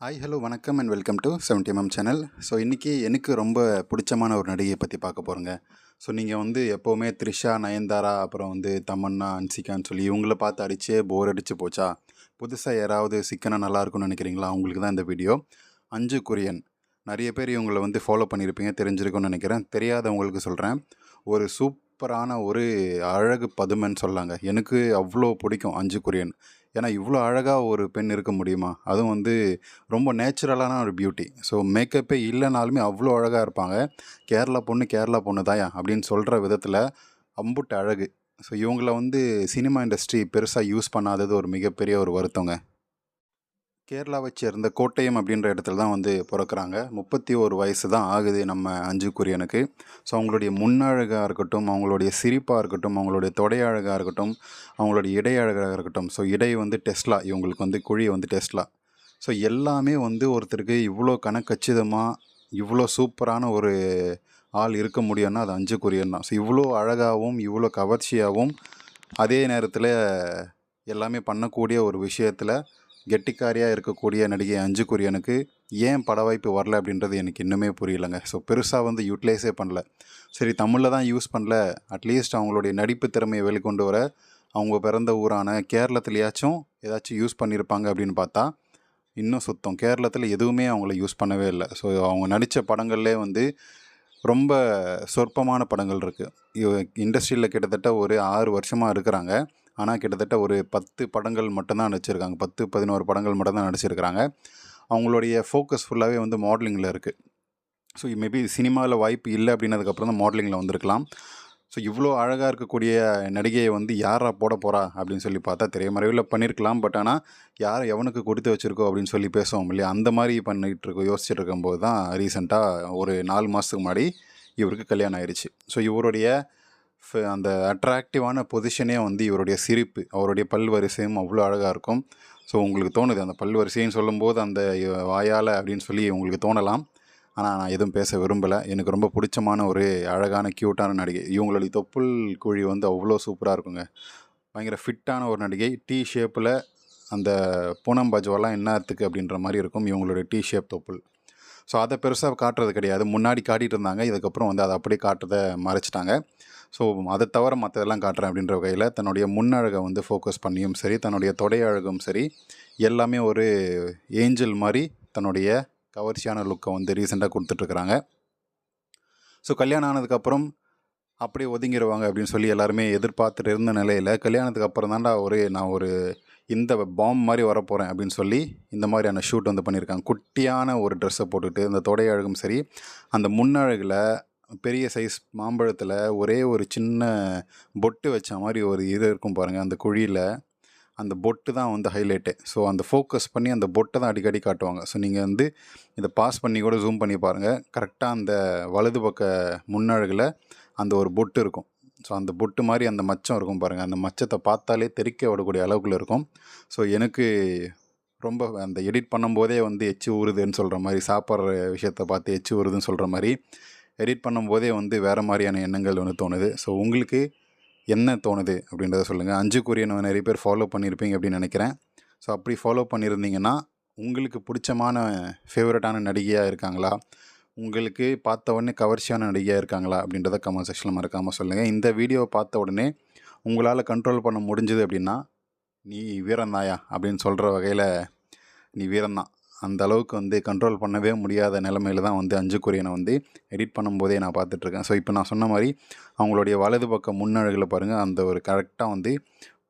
Hi hello வணக்கம் and welcome to seventy MM channel so இன்றைக்கி எனக்கு ரொம்ப பிடிச்சமான ஒரு நடிகையை பற்றி பார்க்க போகிறோங்க ஸோ நீங்கள் வந்து எப்போவுமே த்ரிஷா நயன்தாரா அப்புறம் வந்து தமன்னா அன்சிகான்னு சொல்லி இவங்கள பார்த்து அடிச்சே போர் அடித்து போச்சா? புதுசாக யாராவது சிக்கனாக நல்லாயிருக்கும்னு நினைக்கிறீங்களா? அவங்களுக்கு தான் இந்த வீடியோ அஞ்சு குரியன். நிறைய பேர் இவங்களை வந்து ஃபாலோ பண்ணியிருப்பீங்க தெரிஞ்சிருக்கும்னு நினைக்கிறேன். தெரியாதவங்களுக்கு சொல்கிறேன் ஒரு சூப்பரான ஒரு அழகு பதுமைன்னு சொல்லாங்க. எனக்கு அவ்வளோ பிடிக்கும் அஞ்சு குரியன். ஏன்னா இவ்வளோ அழகாக ஒரு பெண் இருக்க முடியுமா? அதுவும் வந்து ரொம்ப நேச்சுரலான ஒரு பியூட்டி. ஸோ மேக்கப்பே இல்லைனாலுமே அவ்வளோ அழகாக இருப்பாங்க. கேரளா பொண்ணு கேரளா பொண்ணு தாயா? அப்படின்னு சொல்கிற விதத்தில் அம்புட்டு அழகு. ஸோ இவங்கள வந்து சினிமா இண்டஸ்ட்ரி பெருசாக யூஸ் பண்ணாதது ஒரு மிகப்பெரிய ஒரு வருத்தங்க. கேரளாவை சேர்ந்த கோட்டயம் அப்படின்ற இடத்துல தான் வந்து பிறக்கிறாங்க. முப்பத்தி ஒரு வயசு தான் ஆகுது நம்ம அஞ்சு குரியனுக்கு. ஸோ அவங்களுடைய முன்னழகாக இருக்கட்டும் அவங்களுடைய சிரிப்பாக இருக்கட்டும் அவங்களுடைய தொடை அழகாக இருக்கட்டும் அவங்களுடைய இடை அழகாக இருக்கட்டும். ஸோ இடை வந்து டெஸ்லா. இவங்களுக்கு வந்து குழி வந்து டெஸ்லா. ஸோ எல்லாமே வந்து ஒருத்தருக்கு இவ்வளோ கணக்கச்சிதமாக இவ்வளோ சூப்பரான ஒரு ஆள் இருக்க முடியும்னா அது அஞ்சு குரியன் தான். ஸோ இவ்வளோ அழகாகவும் இவ்வளோ கவர்ச்சியாகவும் அதே நேரத்தில் எல்லாமே பண்ணக்கூடிய ஒரு விஷயத்தில் கெட்டிக்காரியாக இருக்கக்கூடிய நடிகை அஞ்சு குரியனுக்கு ஏன் பட வாய்ப்பு வரல அப்படின்றது எனக்கு இன்னுமே புரியலைங்க. ஸோ பெருசாக வந்து யூட்டிலைஸே பண்ணல. சரி தமிழில் தான் யூஸ் பண்ணல. அட்லீஸ்ட் அவங்களுடைய நடிப்பு திறமையை வெளிக்கொண்டு வர அவங்க பிறந்த ஊரான கேரளத்துலையாச்சும் ஏதாச்சும் யூஸ் பண்ணியிருப்பாங்க அப்படின்னு பார்த்தா இன்னும் சுத்தம். கேரளத்தில் எதுவுமே அவங்கள யூஸ் பண்ணவே இல்லை. ஸோ அவங்க நடித்த படங்கள்லே வந்து ரொம்ப சொற்பமான படங்கள் இருக்குது இண்டஸ்ட்ரியில் கிட்டத்தட்ட ஒரு ஆறு வருஷமாக இருக்கிறாங்க. ஆனால் கிட்டத்தட்ட ஒரு பத்து படங்கள் மட்டும்தான் நடிச்சிருக்காங்க. பத்து பதினோரு படங்கள் மட்டும்தான் நடிச்சிருக்கிறாங்க. அவங்களுடைய ஃபோக்கஸ் ஃபுல்லாகவே வந்து மாடலிங்கில் இருக்குது ஸோ மேபி சினிமாவில் வாய்ப்பு இல்லை அப்படின்னதுக்கப்புறம் தான் மாடலிங்கில் வந்திருக்கலாம். ஸோ இவ்வளோ அழகாக இருக்கக்கூடிய நடிகையை வந்து யாரா போட போகிறா அப்படின்னு சொல்லி பார்த்தா தெரிய மறைவில் பண்ணியிருக்கலாம் பட் ஆனால் யார் எவனுக்கு கொடுத்து வச்சுருக்கோ அப்படின்னு சொல்லி பேசுவோம் இல்லையா? அந்த மாதிரி பண்ணிகிட்டு இருக்கோம் யோசிச்சுட்டு இருக்கும்போது தான் ரீசெண்டாக ஒரு நாலு மாதத்துக்கு முன்னாடி இவருக்கு கல்யாணம் ஆயிடுச்சு ஸோ இவருடைய அந்த அட்ராக்டிவான பொசிஷனே வந்து இவருடைய சிரிப்பு அவருடைய பல் வரிசையும் அவ்வளோ அழகாக இருக்கும். ஸோ உங்களுக்கு தோணுது அந்த பல் வரிசைன்னு சொல்லும்போது அந்த வாயால் அப்படின்னு சொல்லி உங்களுக்கு தோணலாம். ஆனால் நான் எதுவும் பேச விரும்பலை. எனக்கு ரொம்ப பிடிச்சமான ஒரு அழகான க்யூட்டான நடிகை. இவங்களுடைய தொப்புள் குழி வந்து அவ்வளோ சூப்பராக இருக்குங்க. பயங்கர ஃபிட்டான ஒரு நடிகை. டீ ஷேப்பில் அந்த பூனம் பஜ்வாலாம் என்னத்துக்கு அப்படின்ற மாதிரி இருக்கும் இவங்களுடைய டீ ஷேப் தொப்புள். ஸோ அதை பெருசாக காட்டுறது கிடையாது. முன்னாடி காட்டிகிட்டு இருந்தாங்க. இதுக்கப்புறம் வந்து அதை அப்படியே காட்டுறதை மறைச்சிட்டாங்க. ஸோ அதை தவிர மற்றதெல்லாம் காட்டுறேன் அப்படின்ற வகையில் தன்னுடைய முன்னழகை வந்து ஃபோக்கஸ் பண்ணியும் சரி தன்னுடைய தொடை அழகும் சரி எல்லாமே ஒரு ஏஞ்சல் மாதிரி தன்னுடைய கவர்ச்சியான லுக்கை வந்து ரீசெண்டாக கொடுத்துட்ருக்குறாங்க ஸோ கல்யாணம் ஆனதுக்கப்புறம் அப்படியே ஒதுங்கிடுவாங்க அப்படின்னு சொல்லி எல்லாருமே எதிர்பார்த்துட்டு இருந்த நிலையில் கல்யாணத்துக்கு அப்புறம் தான்டா ஒரு நான் ஒரு இந்த பாம் மாதிரி வரப்போகிறேன் அப்படின்னு சொல்லி இந்த மாதிரியான ஷூட் வந்து பண்ணியிருக்காங்க. குட்டியான ஒரு ட்ரெஸ்ஸை போட்டுட்டு இந்த தொடை அழகும் சரி அந்த முன்னழகில் பெரிய சைஸ் மாம்பழத்தில் ஒரே ஒரு சின்ன பொட்டு வச்ச மாதிரி ஒரு இது இருக்கும் பாருங்கள் அந்த குழியில். அந்த பொட்டு தான் வந்து ஹைலைட்டு ஸோ அந்த ஃபோக்கஸ் பண்ணி அந்த பொட்டை தான் அடிக்கடி காட்டுவாங்க. ஸோ நீங்கள் வந்து இதை பாஸ் பண்ணி கூட ஜூம் பண்ணி பாருங்கள் கரெக்டாக அந்த வலது பக்க முன்னழகில் அந்த ஒரு பொட்டு இருக்கும். ஸோ அந்த பொட்டு மாதிரி அந்த மச்சம் இருக்கும் பாருங்கள் அந்த மச்சத்தை பார்த்தாலே தெறிக்க விடக்கூடிய அளவுக்குள்ள இருக்கும். ஸோ எனக்கு ரொம்ப அந்த எடிட் பண்ணும்போதே வந்து எச்சு ஊறுதுன்னு சொல்கிற மாதிரி சாப்பிட்ற விஷயத்த பார்த்து எச்சு ஊறுதுன்னு சொல்கிற மாதிரி எடிட் பண்ணும்போதே வந்து வேறு மாதிரியான எண்ணங்கள் வந்து தோணுது. ஸோ உங்களுக்கு என்ன தோணுது அப்படின்றத சொல்லுங்கள் அஞ்சு கொரியன் நிறைய பேர் ஃபாலோ பண்ணியிருப்பீங்க அப்படின்னு நினைக்கிறேன். ஸோ அப்படி ஃபாலோ பண்ணியிருந்தீங்கன்னா உங்களுக்கு பிடிச்சமான ஃபேவரட்டான நடிகையாக இருக்காங்களா? உங்களுக்கு பார்த்த உடனே கவர்ச்சியான நடிகையாக இருக்காங்களா அப்படின்றத கமெண்ட் செக்ஷனில் மறக்காமல் சொல்லுங்கள் இந்த வீடியோவை பார்த்த உடனே உங்களால் கண்ட்ரோல் பண்ண முடிஞ்சுது அப்படின்னா நீ வீரந்தாயா அப்படின்னு சொல்கிற வகையில் நீ வீரந்தான் அந்த அளவுக்கு வந்து கண்ட்ரோல் பண்ணவே முடியாத நிலமையில தான் வந்து அஞ்சு கொரியனை வந்து எடிட் பண்ணும்போதே நான் பார்த்துட்ருக்கேன் ஸோ இப்போ நான் சொன்ன மாதிரி அவங்களுடைய வலது பக்கம் முன்னழகில் பாருங்கள் அந்த ஒரு கரெக்டாக வந்து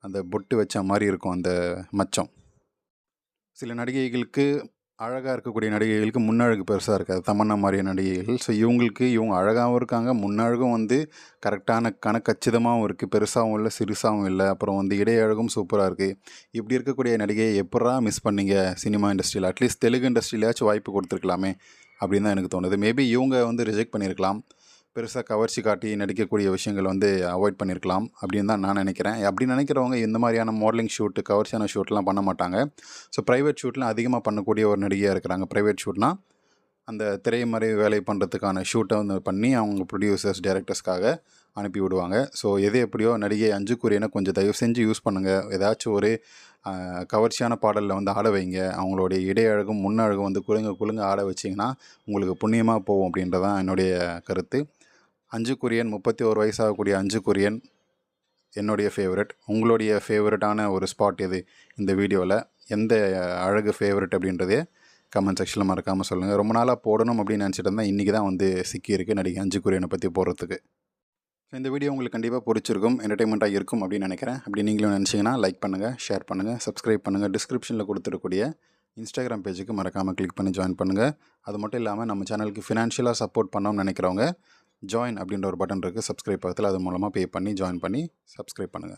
அந்த பொட்டு வச்ச மாதிரி இருக்கும் அந்த மச்சம். சில நடிகைகளுக்கு அழகாக இருக்கக்கூடிய நடிகைகளுக்கு முன்னழகு பெருசாக இருக்காது. தமன்னா மாதிரியான நடிகைகள். ஸோ இவங்களுக்கு இவங்க அழகாகவும் இருக்காங்க. முன்னழகும் வந்து கரெக்டான கணக்கச்சிதமாகவும் இருக்குது பெருசாகவும் இல்லை சிறுசாகவும் இல்லை. அப்புறம் வந்து இடையழகும் சூப்பராக இருக்குது இப்படி இருக்கக்கூடிய நடிகையை எப்படா மிஸ் பண்ணீங்க சினிமா இண்டஸ்ட்ரியில் அட்லீஸ்ட் தெலுங்கு இண்டஸ்ட்ரியிலாச்சும் வாய்ப்பு கொடுத்துருக்கலாமே அப்படின்னு தான் எனக்கு தோணுது. மேபி இவங்க வந்து ரிஜெக்ட் பண்ணியிருக்கலாம். பெருசாக கவர்ச்சி காட்டி நடிக்கக்கூடிய விஷயங்கள் வந்து அவாய்ட் பண்ணியிருக்கலாம் அப்படின்னு தான் நான் நினைக்கிறேன். அப்படி நினைக்கிறவங்க இந்த மாதிரியான மாடலிங் ஷூட்டு கவர்ச்சியான ஷூட்லாம் பண்ண மாட்டாங்க. ஸோ ப்ரைவேட் ஷூட்லாம் அதிகமாக பண்ணக்கூடிய ஒரு நடிகையாக இருக்கிறாங்க. ப்ரைவேட் ஷூட்னா அந்த திரைமறை வேலை பண்ணுறதுக்கான ஷூட்டை வந்து பண்ணி அவங்க ப்ரொடியூசர்ஸ் டேரக்டர்ஸ்க்காக அனுப்பி விடுவாங்க. ஸோ எது எப்படியோ நடிகை அஞ்சு குரியனை கொஞ்சம் தயவு செஞ்சு யூஸ் பண்ணுங்கள் ஏதாச்சும் ஒரு கவர்ச்சியான பாடலில் வந்து ஆட வைங்க. அவங்களுடைய இடையழகும் முன்னழகும் வந்து குலுங்க குலுங்க ஆட வச்சிங்கன்னா உங்களுக்கு புண்ணியமாக போகும் அப்படின்றதான் என்னுடைய கருத்து. அஞ்சு குரியன் முப்பத்தி ஒரு வயசாகக்கூடிய அஞ்சு குரியன் என்னுடைய ஃபேவரட் உங்களுடைய ஃபேவரட்டான ஒரு ஸ்பாட் எது இந்த வீடியோவில் எந்த அழகு ஃபேவரட் அப்படின்றதே கமெண்ட் செக்ஷனில் மறக்காமல் சொல்லுங்கள் ரொம்ப நாளாக போடணும் அப்படின்னு நினச்சிட்டு இருந்தேன். இன்றைக்கி தான் வந்து சிக்கியிருக்கு நடிகை அஞ்சு குரியனை பற்றி போடுறதுக்கு. ஸோ இந்த வீடியோ உங்களுக்கு கண்டிப்பாக பிடிச்சிருக்கும் என்டர்டைன்மெண்ட்டாக இருக்கும் அப்படின்னு நினைக்கிறேன். அப்படி நீங்களும் நினச்சிங்கன்னா லைக் பண்ணுங்கள் ஷேர் பண்ணுங்கள் சப்ஸ்கிரைப் பண்ணுங்கள் டிஸ்கிரிப்ஷனில் கொடுத்துருக்கூடிய இன்ஸ்டாகிராம் பேஜுக்கு மறக்காமல் கிளிக் பண்ணி ஜாயின் பண்ணுங்கள் அது மட்டும் இல்லாமல் நம்ம சேனலுக்கு ஃபினான்ஷியலாக சப்போர்ட் பண்ணோம்னு நினைக்கிறவங்க ஜாயின் அப்படின்ற ஒரு பட்டன் இருக்குது சப்ஸ்கிரைப் பக்கத்தில் அது மூலமாக பே பண்ணி ஜாயின் பண்ணி சப்ஸ்கிரைப் பண்ணுங்கள்